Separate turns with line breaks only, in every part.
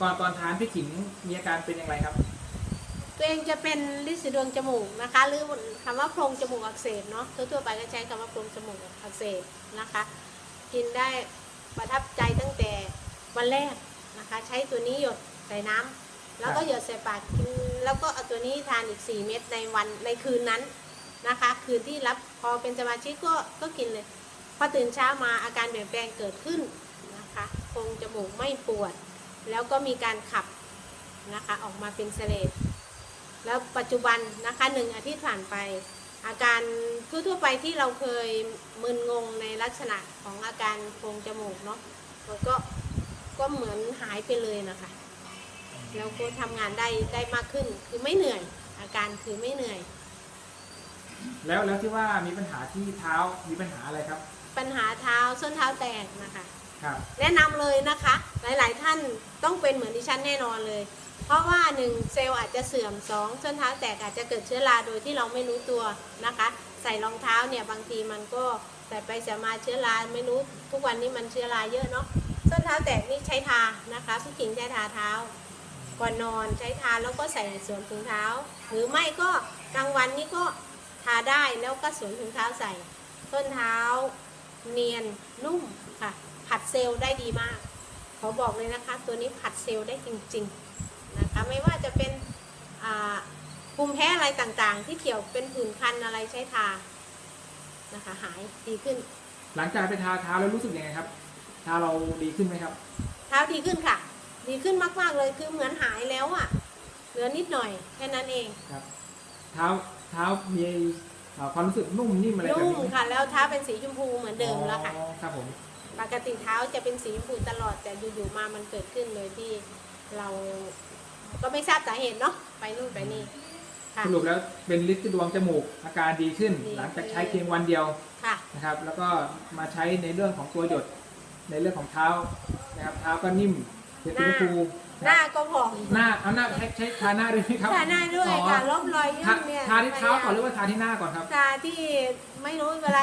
ก่อนก่อนทานพี่ขิงมีอาการเป็นอย่างไรครับ
ตัวเองจะเป็นลิสีดวงจมูกนะคะ หรือคำว่าโพรงจมูกอักเสบเนาะทั่วๆไปก็ใช้คำว่าโพรงจมูกอักเสบนะคะ กินได้ประทับใจตั้งแต่วันแรกนะคะ ใช้ตัวนี้หยดใส่น้ำแล้วก็หยดใส่ปากกินแล้วก็เอาตัวนี้ทานอีก 4 เม็ดในวันในคืนนั้นนะคะ คืนที่รับพอเป็นสมาชิกก็ก็กินเลยพอตื่นเช้ามาอาการเปลี่ยนแปลงเกิดขึ้นนะคะโพรงจมูกไม่ปวด แล้วก็มีการขับนะคะออกมาเป็นเสลดแล้วปัจจุบันนะคะหนึ่งอาทิตย์ผ่านไป อาการทั่วๆไปที่เราเคยมึนงงในลักษณะของอาการโพรงจมูกเนาะมันก็ก็เหมือนหายไปเลยนะคะแล้วก็ทำงานได้ได้มากขึ้นคือไม่เหนื่อย อาการคือไม่เหนื่อย
แล้วแล้วที่ว่ามีปัญหาที่เท้ามีปัญหาอะไรครับ
ปัญหาเท้าส้นเท้าแตกนะคะ
ครับ
แนะนำเลยนะคะ หลายๆ ท่านต้องเป็นเหมือนดิฉันแน่นอนเลย เพราะว่าหนึ่งเซลล์อาจจะเสื่อมสองส้นเท้าแตกอาจจะเกิดเชื้อราโดยที่เราไม่รู้ตัวนะคะ ใส่รองเท้าเนี่ยบางทีมันก็ใส่ไปใส่มาเชื้อราไม่รู้ ทุกวันนี้มันเชื้อราเยอะเนาะส้นเท้าแตกนี่ใช้ทานะคะพี่ขิงใช้ทาเท้าก่อนนอนใช้ทาแล้วก็ใส่สวมถุงเท้า หรือไม่ก็กลางวันนี่ก็ทาได้แล้วก็สวมถุงเท้าใส่ส้นเท้าเนียนนุ่มค่ะ ผัดเซลล์ได้ดีมากขอบอกเลยนะคะ ตัวนี้ผัดเซลล์ได้จริงๆนะคะไม่ว่าจะเป็นอ่าภูมิแพ้อะไรต่างๆ ที่เกี่ยวเป็นผื่นคันอะไรใช้ทานะคะหายดีขึ้น
หลังจากไปทาเท้าแล้วรู้สึกยังไงครับเท้าเราดีขึ้นไหมครับ
เท้าดีขึ้นค่ะ ดีขึ้นมากๆเลยคือเหมือนหายแล้วอะ่ะเหลือนิดหน่อยแค่นั้นเอง
ครับ เท้าเท้ามีเอ่อความรู้สึกนุ่มนิ่มอะไรแบบ
นุ่ม
นี้ไหม
ค่ะ แล้วเท้าเป็นสีชมพูเหมือนเดิมแล้วค่ะ
อ๋อครับผม
ปกติเท้าจะเป็นสีชมพูตลอดแต่อยู่ๆมามันเกิดขึ้นโดยที่เราก็ไม่ทราบสาเหตุเนาะไปนู่นไปนี่ค่ะ
สรุปแล้วเป็นลิ์ดวงจมูกอาการดีขึ้น
ดี
หลังจากใช้เพียงวันเดียว
ค่ะ
นะครับ แล้วก็มาใช้ในเรื่องของตัวหยดในเรื่องของเท้านะครับเท้าก็นิ่มเป็นสีชมพู
หน้าก็ผ่อง
หน้าเอาหน้าใช้ใช้ทาหน้าด้วยไหมครับ
ทาหน้าด้วย
อ๋อ
ค่ะลบรอย
ทา
ย่นเนี่ย
ทาที่เท้าก่อนหรือว่าทาที่หน้าก่อนครับ
ทาที่ไม่รู้เวลา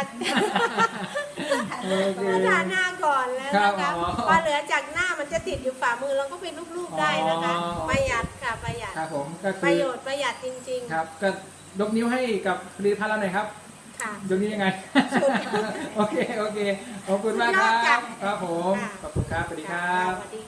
โอเค
ก็ทาหน้าก่อนแล้ว
ครับ
นะคะ
อ๋อ
พอเหลือจากหน้ามันจะติดอยู่ฝ่ามือเราก็ไปรูปๆได้นะคะ
อ๋อ
ประหยัดค่ะประหยัด
ครับผมก็
ป
คื
ระ
อ
โยชน์ประหยัดจริง
ครับก็ยกนิ้วให้กับผลิตภัณฑ์เราหน่อยครับ
ๆค่ะ
ยกนิ้วยังไง
สุด
โอเค โอเค ขอบคุณมากค
สุดยอด
รั
จ้ะ
บครับผม
ค่ะ
ขอบคุณครับ สวัสดีครับ
สวัสดี